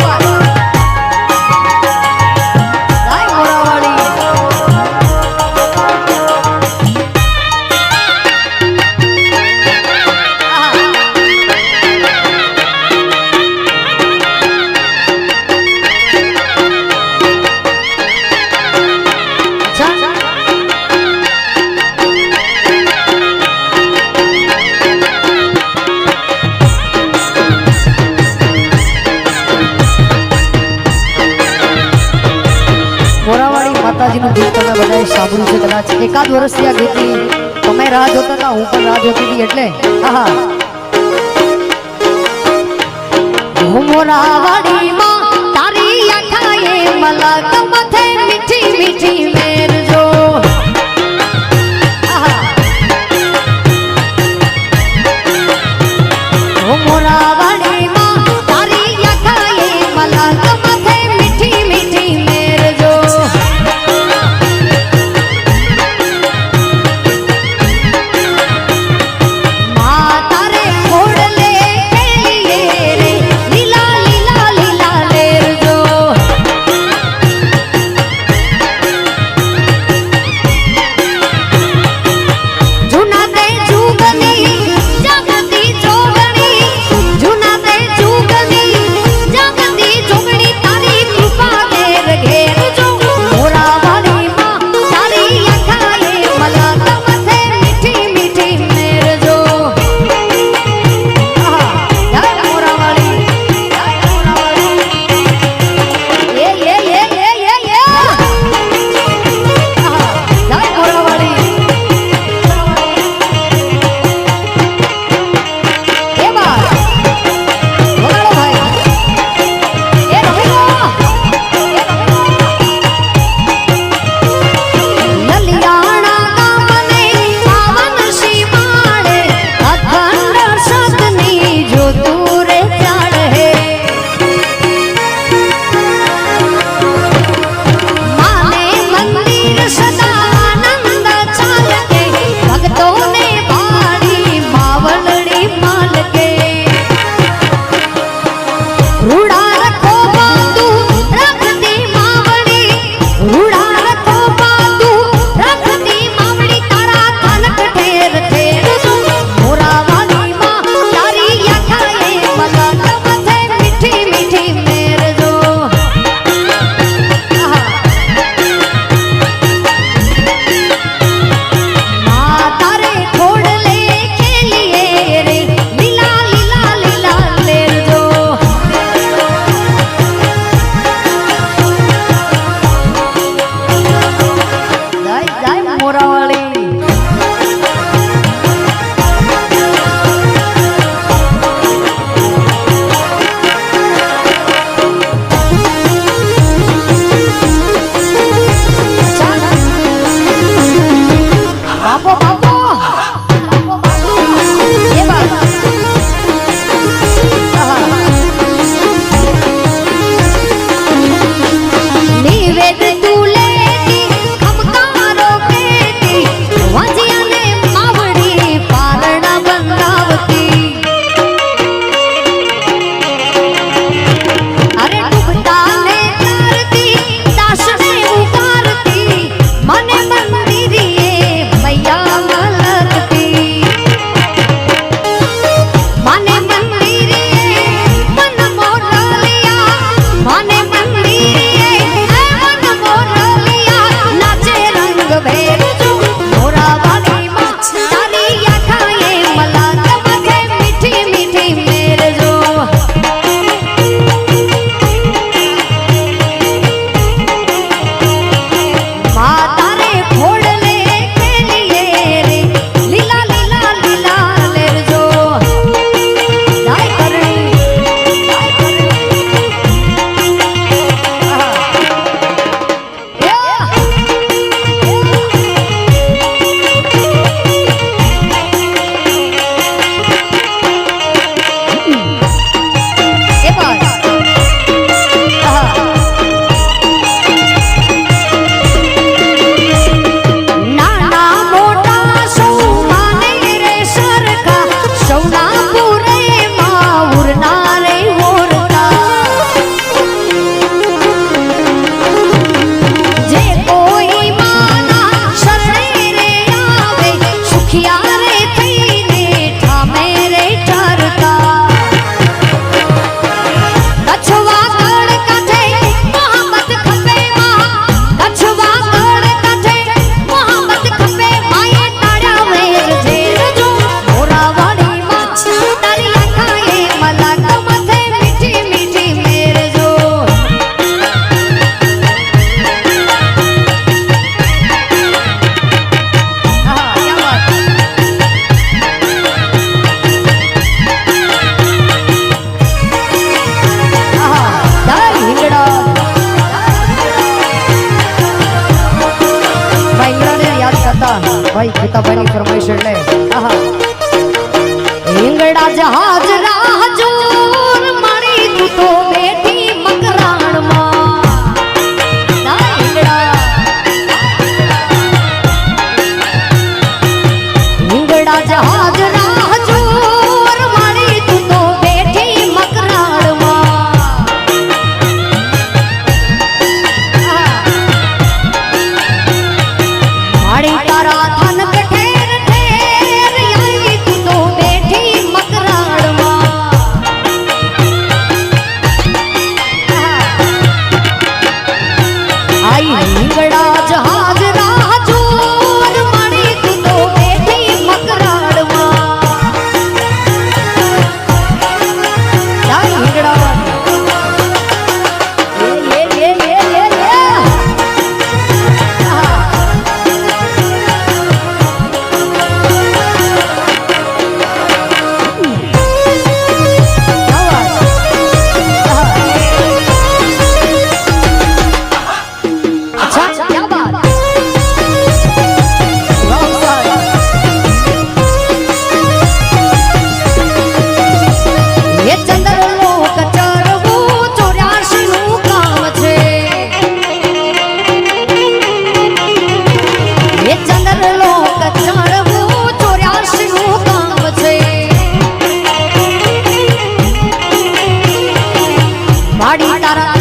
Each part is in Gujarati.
Power. जो रसिया गीती तो मैं राज होकर ना हूं पर राज होती भी એટલે હા હા โหมรา વાડી માં તારી આંખાયે મલકમ થઈ મીઠી મીઠી મે ભાઈ ગીતાભાઈ ની ફરમાઈશ એટલે આહા રીંગડા જહાજ રાજૂર મારી તું તો மங்களா பாடி தர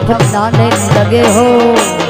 रखना लगे हो